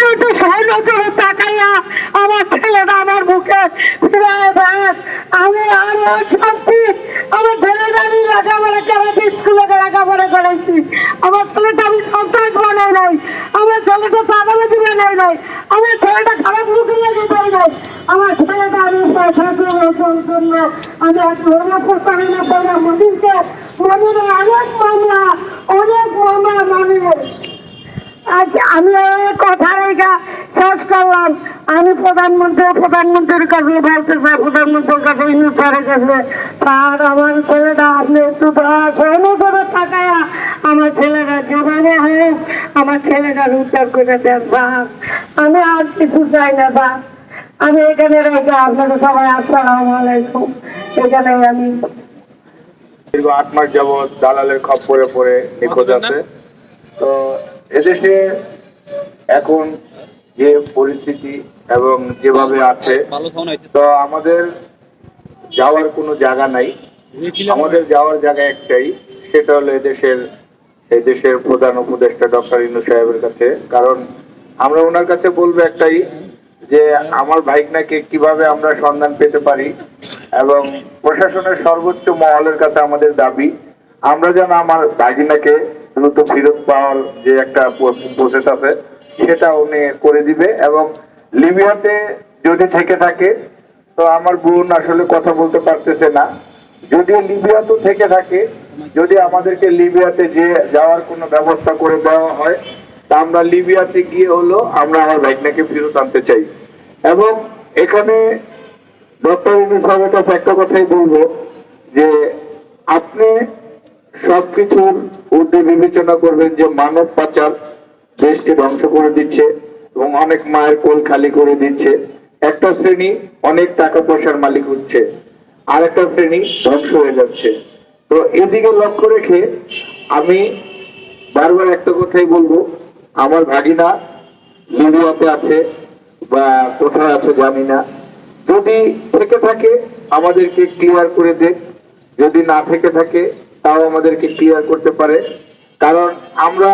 আপনি একটু সহনজরে আমার ছেলেটা আমার মুখে আমি আর শান্তি, আমার ছেলেটা আমি লেখাপড়া করাচ্ছি স্কুলে করাইছি আমার ছেলেটা আমি নাই, আমার ছেলেটা চাঁদাবাদি বানাই নাই, আমার ছেলেটা খারাপ লোকের লাগে দেয় নাই। আমার ছেলেটা আমি পয়সা জন্য আমি এক প্রতারণা আমি কথা রেখা শেষ করলাম। আমি প্রধানমন্ত্রী, প্রধানমন্ত্রীর কাছে বলতে চাই, প্রধানমন্ত্রীর কাছে ইউনিফারের কাছে। তার আমার ছেলেটা আপনি একটু সহন করে থাকায়া আমার ছেলেটা যেভাবে হোক, আমার ছেলেটার উদ্ধার করে দেন আমি আর কিছু চাই না স্যার আমি এখানে রেখে আপনাদের সবাই আসসালামু আলাইকুম। এখানে আমি দীর্ঘ আট মাস যাবৎ দালালের খপ পরে পড়ে, নিখোঁজ আছে। তো এদেশে এখন যে পরিস্থিতি এবং যেভাবে আছে তো আমাদের যাওয়ার কোনো জায়গা নাই। আমাদের যাওয়ার জায়গা একটাই সেটা হলো এদেশের এই দেশের প্রধান উপদেষ্টা ডক্টর ইনু সাহেবের কাছে। কারণ আমরা ওনার কাছে বলব একটাই যে আমার ভাইকনাকে কীভাবে আমরা সন্ধান পেতে পারি এবং প্রশাসনের সর্বোচ্চ মহলের কাছে আমাদের দাবি আমরা যেন আমার ভাগিনাকে দ্রুত ফেরত পাওয়ার যে একটা প্রসেস আছে সেটা উনি করে দিবে এবং লিবিয়াতে যদি থেকে থাকে, তো আমার বোন আসলে কথা বলতে পারতেছে না। যদি লিবিয়া তো থেকে থাকে, যদি আমাদেরকে লিবিয়াতে যে যাওয়ার কোনো ব্যবস্থা করে দেওয়া হয়, তা আমরা লিবিয়াতে গিয়ে হলো আমরা আমার ভাইকনাকে ফেরত আনতে চাই। এবং এখানে ডক্টর ইউনুস সাহেবের কাছে একটা কথাই বলব যে, আপনি সবকিছুর ঊর্ধ্বে বিবেচনা করবেন যে মানব পাচার দেশকে ধ্বংস করে দিচ্ছে এবং অনেক মায়ের কোল খালি করে দিচ্ছে। একটা শ্রেণি অনেক টাকা পয়সার মালিক হচ্ছে আর একটা শ্রেণি ধ্বংস হয়ে যাচ্ছে। তো এদিকে লক্ষ্য রেখে আমি বারবার একটা কথাই বলব, আমার ভাগিনা লিবিয়াতে আছে বা কোথায় আছে জানি না। যদি থেকে থাকে, আমাদেরকে ক্লিয়ার করে দে। যদি না থেকে থাকে, তাও আমাদেরকে ক্লিয়ার করতে পারে। কারণ আমরা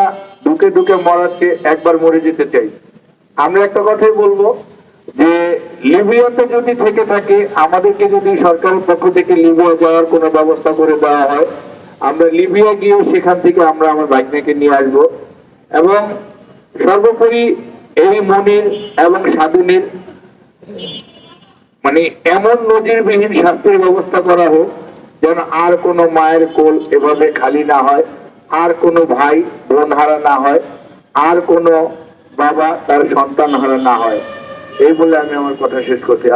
ঢুকে ঢুকে মরার চেয়ে একবার মরে যেতে চাই। আমরা একটা কথাই বলব যে, লিবিয়াতে যদি থেকে থাকে, আমাদেরকে যদি সরকারের পক্ষ থেকে লিবিয়া যাওয়ার কোনো ব্যবস্থা করে দেওয়া হয়, আমরা লিবিয়া গিয়েও সেখান থেকে আমরা আমার বাইকনাকে নিয়ে আসব। এবং সর্বোপরি এই মনির এবং স্বাধীনের মানে এমন নজিরবিহীন শাস্তির ব্যবস্থা করা হোক, যেন আর কোনো মায়ের কোল এভাবে খালি না হয়। আর কোনো ভাই বোন হারা না হয়, আর কোনো বাবা তার সন্তান হারা না হয়। এই বলে আমি আমার কথা শেষ করছি।